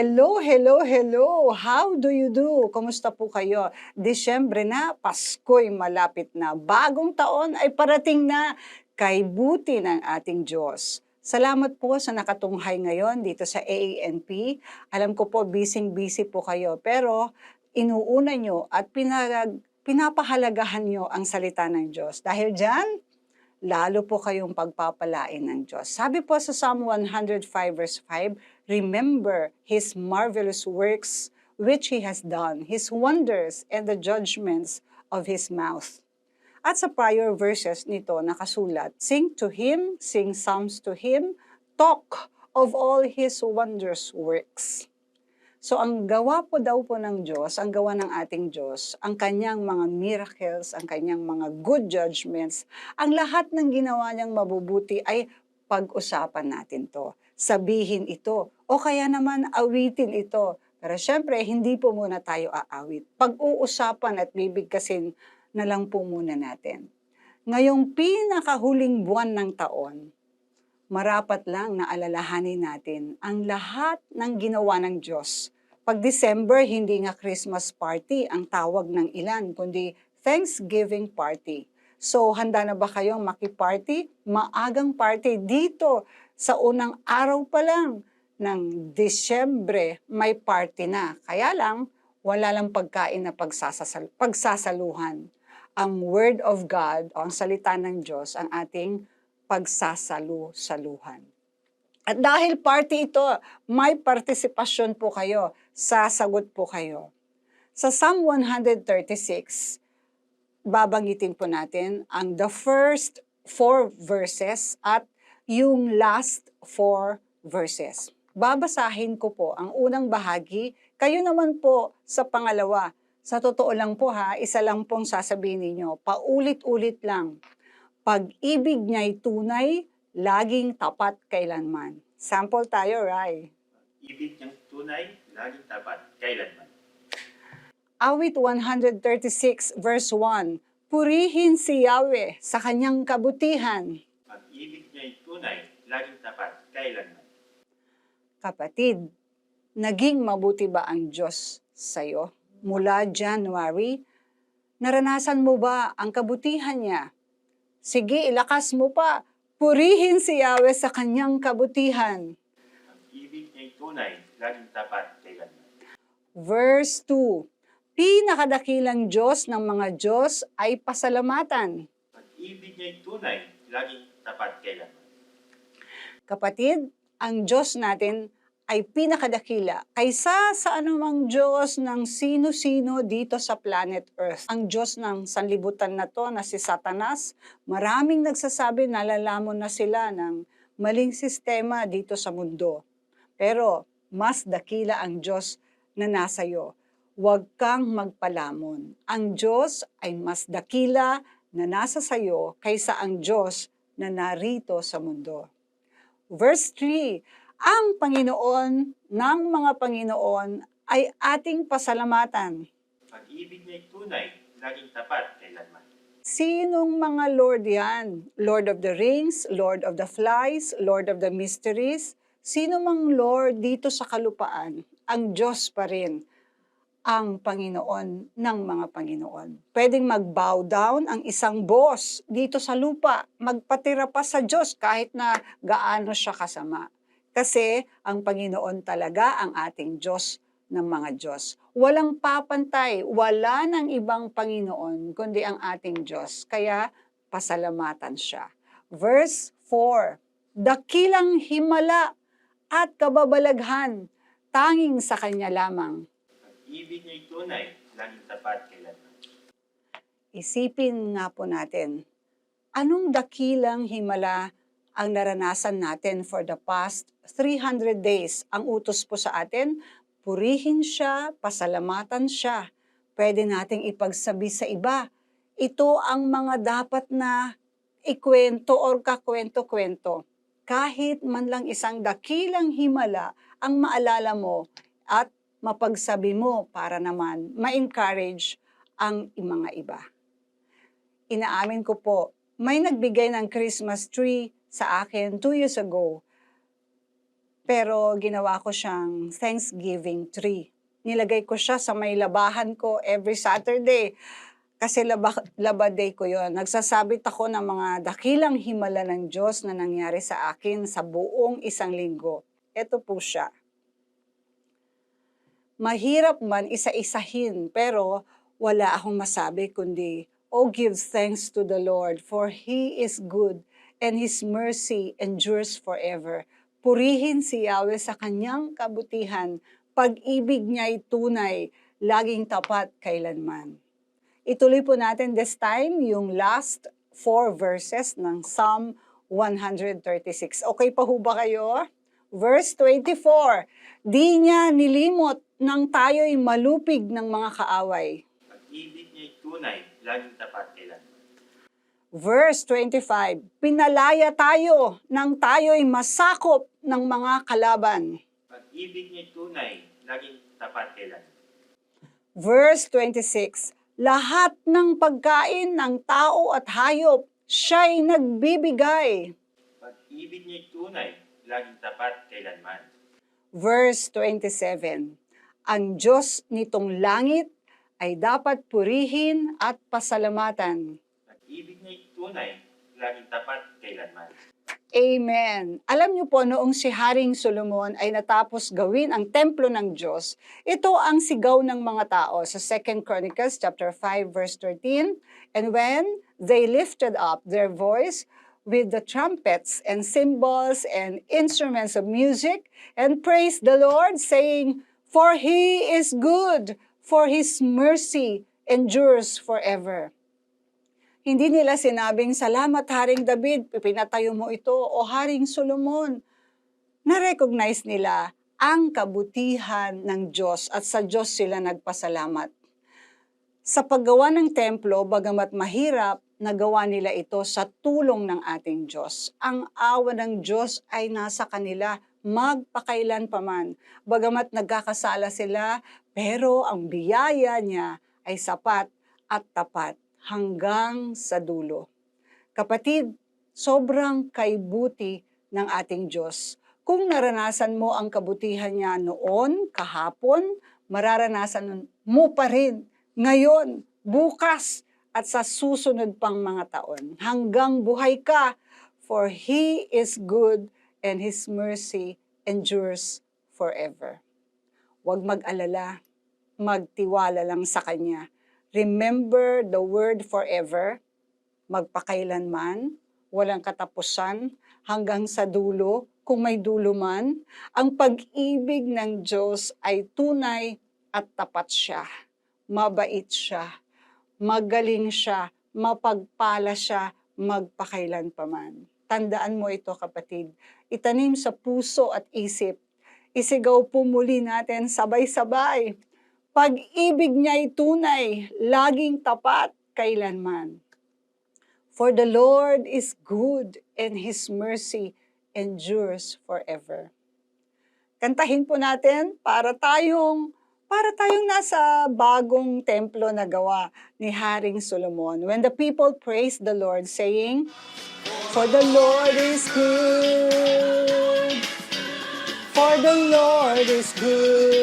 Hello, hello, hello! How do you do? Kumusta po kayo? Disyembre na, Pasko'y malapit na. Bagong taon ay parating na. Kay buti ng ating Diyos. Salamat po sa nakatunghay ngayon dito sa AANP. Alam ko po, busy-busy po kayo. Pero inuuna nyo at pinag, pinapahalagahan nyo ang salita ng Diyos. Dahil dyan, lalo po kayong pagpapalain ng Diyos. Sabi po sa Psalm 105 verse 5, Remember His marvelous works which He has done, His wonders and the judgments of His mouth. At sa prior verses nito nakasulat, Sing to Him, sing psalms to Him, talk of all His wondrous works. So ang gawa po daw po ng Diyos, ang gawa ng ating Diyos, ang kanyang mga miracles, ang kanyang mga good judgments, ang lahat ng ginawa niyang mabubuti ay pag-usapan natin to. Sabihin ito, o kaya naman awitin ito. Pero syempre, hindi po muna tayo aawit. Pag-uusapan at bibigkasin na lang po muna natin. Ngayong pinakahuling buwan ng taon, marapat lang na alalahanin natin ang lahat ng ginawa ng Diyos. Pag December, hindi nga Christmas party ang tawag ng ilan, kundi Thanksgiving party. So, handa na ba kayong makiparty? Maagang party dito sa unang araw pa lang ng Disyembre, may party na. Kaya lang, wala lang pagkain na pagsasasal- pagsasaluhan. Ang Word of God, o ang salita ng Diyos, ang ating pagsasalu-saluhan. At dahil party ito, may partisipasyon po kayo, sasagot po kayo. Sa Psalm 136, babanggitin po natin ang the first four verses at yung last four verses. Babasahin ko po ang unang bahagi, kayo naman po sa pangalawa. Sa totoo lang po ha, isa lang pong sasabihin ninyo, paulit-ulit lang. Pag-ibig niya'y tunay, laging tapat kailanman. Sample tayo, Rai. Ibig niyang tunay, laging tapat, kailanman. Awit 136 verse 1, Purihin si Yahweh sa kanyang kabutihan. Pag-ibig niya'y tunay, laging tapat, kailanman. Kapatid, naging mabuti ba ang Diyos sa'yo? Mula January, naranasan mo ba ang kabutihan niya? Sige, ilakas mo pa. Purihin si Yahweh sa kanyang kabutihan. Pag-ibig niya'y tunay, laging tapat, kailanman. Verse 2, Pinakadakilang Diyos ng mga Diyos ay pasalamatan. Pag-ibig niya'y tunay, laging tapat, kailanman. Kapatid, ang Diyos natin ay pinakadakila kaysa sa anumang Diyos ng sino-sino dito sa planet Earth. Ang Diyos ng sanlibutan na to na si Satanas, maraming nagsasabi nalalamon na sila ng maling sistema dito sa mundo. Pero mas dakila ang Diyos na nasa iyo. Huwag kang magpalamon. Ang Diyos ay mas dakila na nasa sayo kaysa ang Diyos na narito sa mundo. Verse 3, ang Panginoon ng mga Panginoon ay ating pasalamatan. Pag-ibig niya'y tunay, laging tapat, kailanman. Sinong mga Lord yan? Lord of the Rings, Lord of the Flies, Lord of the Mysteries? Sino mang Lord dito sa kalupaan? Ang Diyos pa rin ang Panginoon ng mga Panginoon. Pwedeng mag-bow down ang isang boss dito sa lupa, magpatira pa sa Diyos kahit na gaano siya kasama. Kasi ang Panginoon talaga ang ating Diyos ng mga Diyos. Walang papantay, wala ng ibang Panginoon kundi ang ating Diyos. Kaya pasalamatan siya. Verse 4, Dakilang himala at kababalaghan, tanging sa Kanya lamang. Pag-ibig niya'y tunay, laging tapat, kailanman. Isipin nga po natin, anong dakilang himala ang naranasan natin for the past 300 days? Ang utos po sa atin, purihin siya, pasalamatan siya. Pwede nating ipagsabi sa iba. Ito ang mga dapat na ikwento or kakwento-kwento. Kahit man lang isang dakilang himala ang maalala mo at mapagsabi mo para naman ma-encourage ang mga iba inaamin ko po, may nagbigay ng Christmas tree sa akin two years ago. Pero ginawa ko siyang Thanksgiving tree. Nilagay ko siya sa may labahan ko every Saturday. Kasi laba, laba day ko yon. Nagsasabit ako ng mga dakilang himala ng Diyos na nangyari sa akin sa buong isang linggo. Ito po siya. Mahirap man isa-isahin, pero wala akong masabi kundi, Oh, give thanks to the Lord, for He is good, and His mercy endures forever. Purihin si Yahweh sa kanyang kabutihan, pag-ibig niya ay tunay, laging tapat kailanman. Ituloy po natin this time yung last four verses ng Psalm 136. Okay pa ho ba kayo? Verse 24, Di niya nilimot nang tayo'y malupig ng mga kaaway. Pag-ibig niya'y tunay, laging tapat kailanman. Verse 25, Pinalaya tayo nang tayo'y masakop ng mga kalaban. Pag-ibig niya'y tunay, laging tapat kailanman. Verse 26, Lahat ng pagkain ng tao at hayop, siya'y nagbibigay. Pag-ibig niya'y tunay, laging tapat kailanman. Verse 27, Ang Diyos nitong langit ay dapat purihin at pasalamatan. Pag-ibig niya'y tunay, laging tapat kailanman. Amen. Alam niyo po, noong si Haring Solomon ay natapos gawin ang templo ng Diyos, ito ang sigaw ng mga tao sa 2 Chronicles chapter 5 verse 13. And when they lifted up their voice with the trumpets and cymbals and instruments of music and praised the Lord, saying, For He is good, for His mercy endures forever. Hindi nila sinabing, salamat Haring David, pinatayo mo ito, o Haring Solomon. Na-recognize nila ang kabutihan ng Diyos at sa Diyos sila nagpasalamat. Sa paggawa ng templo, bagamat mahirap, nagawa nila ito sa tulong ng ating Diyos. Ang awa ng Diyos ay nasa kanila magpakailan paman. Bagamat nagkakasala sila, pero ang biyaya niya ay sapat at tapat hanggang sa dulo. Kapatid, sobrang kaibuti ng ating Diyos. Kung naranasan mo ang kabutihan niya noon, kahapon, mararanasan mo pa rin ngayon, bukas, at sa susunod pang mga taon. Hanggang buhay ka, for He is good and His mercy endures forever. Huwag mag-alala, magtiwala lang sa Kanya. Remember the word forever, magpakailanman, walang katapusan, hanggang sa dulo, kung may dulo man, ang pag-ibig ng Diyos ay tunay at tapat siya. Mabait siya, magaling siya, mapagpala siya, magpakailan paman. Tandaan mo ito kapatid, itanim sa puso at isip. Isigaw po muli natin sabay-sabay. Pag-ibig niya'y tunay, laging tapat, kailanman. For the Lord is good and His mercy endures forever. Kantahin po natin para tayong para tayong nasa bagong templo na gawa ni Haring Solomon. When the people praised the Lord saying, For the Lord is good, for the Lord is good,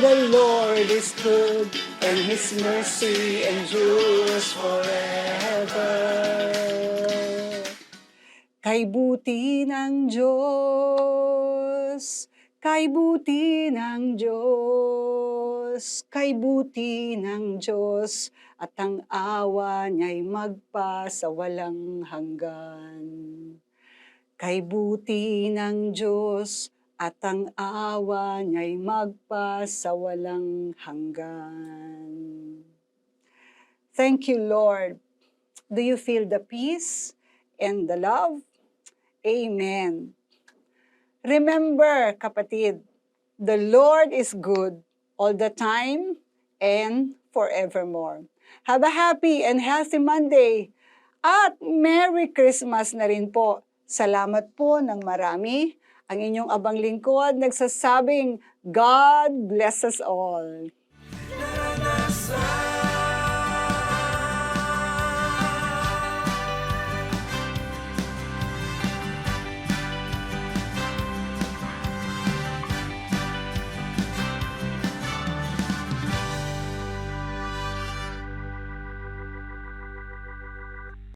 the Lord is good, and His mercy endures forever. Kay buti ng Diyos, kay buti ng Diyos, kay buti ng Diyos, at ang awa niya'y magpa sa walang hanggan. Kay buti ng Diyos, at ang awa niya'y magpa sa walang hanggan. Thank you, Lord. Do you feel the peace and the love? Amen. Remember, kapatid, the Lord is good all the time and forevermore. Have a happy and healthy Monday. At Merry Christmas na rin po. Salamat po ng marami. Ang inyong abang lingkod nagsasabing, God bless us all.